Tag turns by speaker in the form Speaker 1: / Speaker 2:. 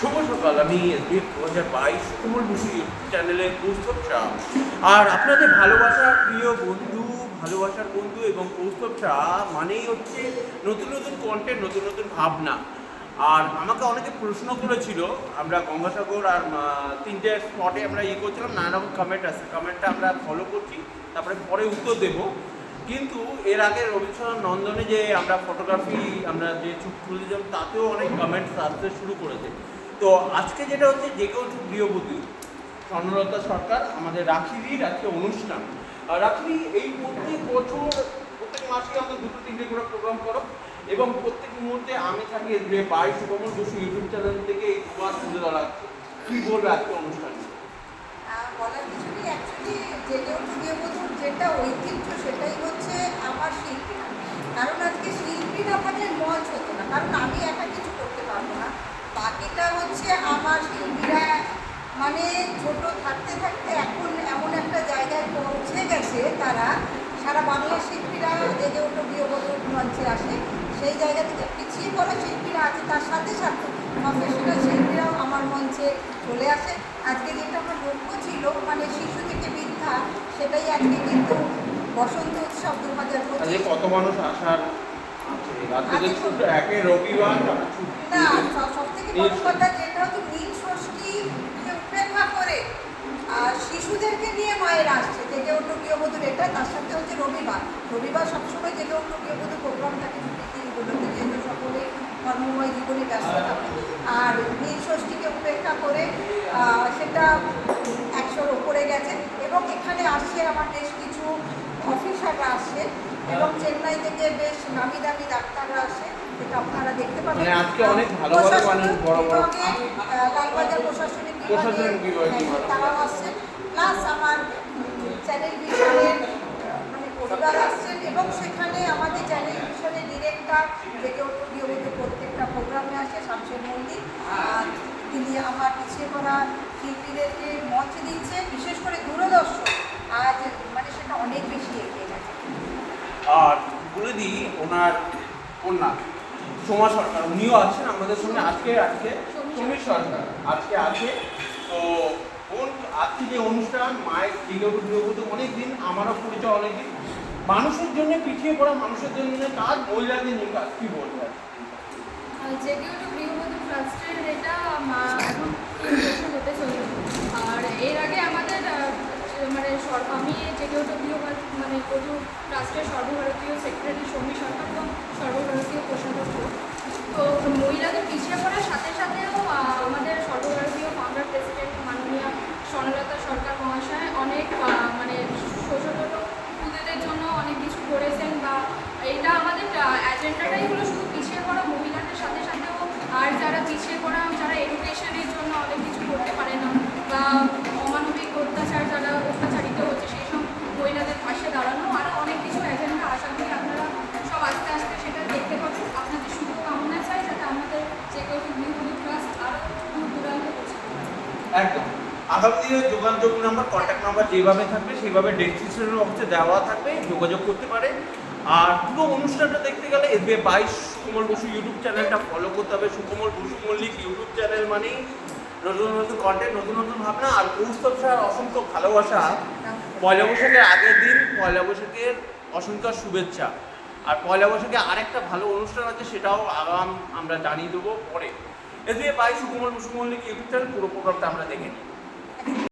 Speaker 1: শুভ সকাল, আমি দু হাজার বাইশ বসু ইউটিউব চ্যানেলে কৌস্তব শাহ আর আপনাদের ভালোবাসার প্রিয় বন্ধু, ভালোবাসার বন্ধু এবং কৌস্তব শাহ মানেই হচ্ছে নতুন নতুন কন্টেন্ট নতুন নতুন ভাবনা। আর আমাকে অনেকে প্রশ্ন করেছিল, আমরা গঙ্গাসাগর আর তিনটে স্পটে আমরা ইয়ে করছিলাম, নানা রকম কমেন্ট আছে। কমেন্টটা আমরা ফলো করছি, তারপরে পরে উত্তর দেবো। কিন্তু এর আগে রবীন্দ্রনাথ নন্দনে যে আমরা ফটোগ্রাফি আমরা যে ছুট তুলেছিলাম, তাতেও অনেক কমেন্টস আসতে শুরু করেছে। তো আজকে যেটা হচ্ছে যে কেউ গৃহবধূ, স্বর্ণলতা সরকার আমাদের রাখিরির আজকে অনুষ্ঠান রাখিরি এই প্রত্যেক বছর প্রত্যেক মাসে আমরা দুটো তিনটে করে প্রোগ্রাম করো এবং প্রত্যেক মুহূর্তে আমি থাকি যে বাইশ সুকমল বসু ইউটিউব চ্যানেল থেকে এই দুবার তুলে ধরা। কি বলবে আজকে অনুষ্ঠানে
Speaker 2: যেটা ঐতিহ্য সেটাই হচ্ছে আমার শিল্পীরা কারণ আজকে শিল্পী না থাকলে মঞ্চ হতো না কারণ আমি একা কিছু করতে পারব না হচ্ছে আমার শিল্পীরা মানে ছোট থাকতে থাকতে এখন এমন একটা জায়গায় পৌঁছে গেছে তারা, সারা বাংলার শিল্পীরা জেগে উঠে গৃহবধূর মঞ্চে আসে। সেই জায়গা থেকে পিছিয়ে পড়া শিল্পীরা আছে, তার সাথে সাথে প্রফেশনাল শিল্পীরাও আমার মঞ্চে চলে আসে। আজকে যেটা আমার লক্ষ্য ছিল মানে শিশু থেকে বৃদ্ধা, সেটাই আজকে কিন্তু বসন্ত উৎসব দু হাজার
Speaker 1: কত মানুষ আসার যে
Speaker 2: আর শিশুদেরকে নিয়ে মায়ের আসছে জেগে উঠো গৃহবধূর এটা তার সাথে হচ্ছে রবিবার। রবিবার সবসময় জেগে উঠো গৃহবধূ প্রোগ্রাম থাকে যেহেতু সকলে কর্মময় জীবনে ব্যস্ত থাকে। আর নীল ষষ্ঠীকে উপেক্ষা করে সেটা একশোর ওপরে গেছে। এবং এখানে আসছে আমার বেশ কিছু অফিসাররা আসছে। থেকে বেশ নামি দামি ডাক্তাররা আসে যেটা আপনারা দেখতে পাবেন।
Speaker 1: মানে আজকে অনেক ভালো ভালো মানুষ বড় বড়
Speaker 2: লালবাজার প্রশাসনিক
Speaker 1: প্রশাসনিক বিভাগে,
Speaker 2: হ্যাঁ। তারাও আসছেন প্লাস আমার চ্যানেল ভিশনের মানে পরিবার আসছেন এবং সেখানে আমাদের চ্যানেল ভিশনের ডিরেক্টর থেকে গৃহবধূ প্রত্যেকটা প্রোগ্রামে আসে শামসের মন্দির আর তিনি আমার পিছিয়ে পড়া শিল্পীদেরকে মঞ্চ দিচ্ছে বিশেষ করে দূরদর্শন। আজ মানে সেটা অনেক বেশি এগিয়ে গেছে।
Speaker 1: আর বলে দিই ওনার কন্যা, সোমা সরকার। উনিও আছেন আমাদের সঙ্গে আজকে আজকে সমীর সরকার। আজকে আছে। তো বোন আজকে যে অনুষ্ঠান, মায়ের গৃহবধূ গৃহবধূ অনেক দিন আমারও পরিচয় অনেক দিন মানুষের জন্য পিছিয়ে পড়া, মানুষের জন্য কাজ, মহিলাদের নিয়ে কাজ, কি বলব?
Speaker 3: জেগে ওঠো গৃহবধূ ট্রাস্টের এটা এখন হতে আর এর আগে আমাদের আহ, মানে সর- আমি গৃহবধূ মানে বধূ ট্রাস্টের সর্বভারতীয় সেক্রেটারি সমী সরকার এবং সর্বভারতীয় কোষাধ্যক্ষ। তো মহিলাদের পিছিয়ে পড়ার সাথে সাথেও আমাদের সর্বভারতীয় ফাউন্ডার প্রেসিডেন্ট মাননীয় স্বর্ণলতা সরকার মহাশয় অনেক মানে ছোটো ছোটো খুদেদের জন্য অনেক কিছু করেছেন বা এটা আমাদের অ্যাজেন্ডাটাই হলো শুধু পিছিয়ে পড়া মহিলাদের সাথে সাথেও আর যারা পিছিয়ে পড়া, যারা এডুকেশনের জন্য অনেক কিছু করতে পারে না বা অমানবিক অত্যাচার যারা অত্যাচারিত হচ্ছে সেই সব মহিলাদের পাশে দাঁড়ানো আরও অনেক কিছু এজেন্ডা আশা করি আপনারা সব আস্তে আস্তে সেটা দেখতে পাবেন আপনাদের শুভ কামনা চাই যাতে আমাদের যে কেউ গৃহবধূ ট্রাস্ট আরও দূর দূরান্ত পৌঁছাতে পারে
Speaker 1: একদম আগামী দিনে যোগাযোগ নাম্বার কন্ট্যাক্ট নাম্বার যেভাবে থাকবে, সেইভাবে ডেসক্রিপশনের বক্সে দেওয়া থাকবে, যোগাযোগ করতে পারে। আর পুরো অনুষ্ঠানটা দেখতে গেলে এসবে বাইশ সুকমল বসু ইউটিউব চ্যানেলটা ফলো করতে হবে। সুকমল বসু মল্লিক ইউটিউব চ্যানেল মানেই নতুন নতুন কন্টেন্ট নতুন নতুন ভাবনা। আর কৌস্তব স্যার, অসংখ্য ভালোবাসা। পয়লা বৈশাখের আগের দিন, পয়লা বৈশাখের অসংখ্য শুভেচ্ছা। আর পয়লা বৈশাখে আরেকটা ভালো অনুষ্ঠান আছে, সেটাও আগাম আমরা জানিয়ে দেবো পরে। এসবিআই বাইশ সুকুমল বসু মল্লিক ইউটিউব চ্যানেল, পুরো প্রোগ্রামটা আমরা দেখে নিই।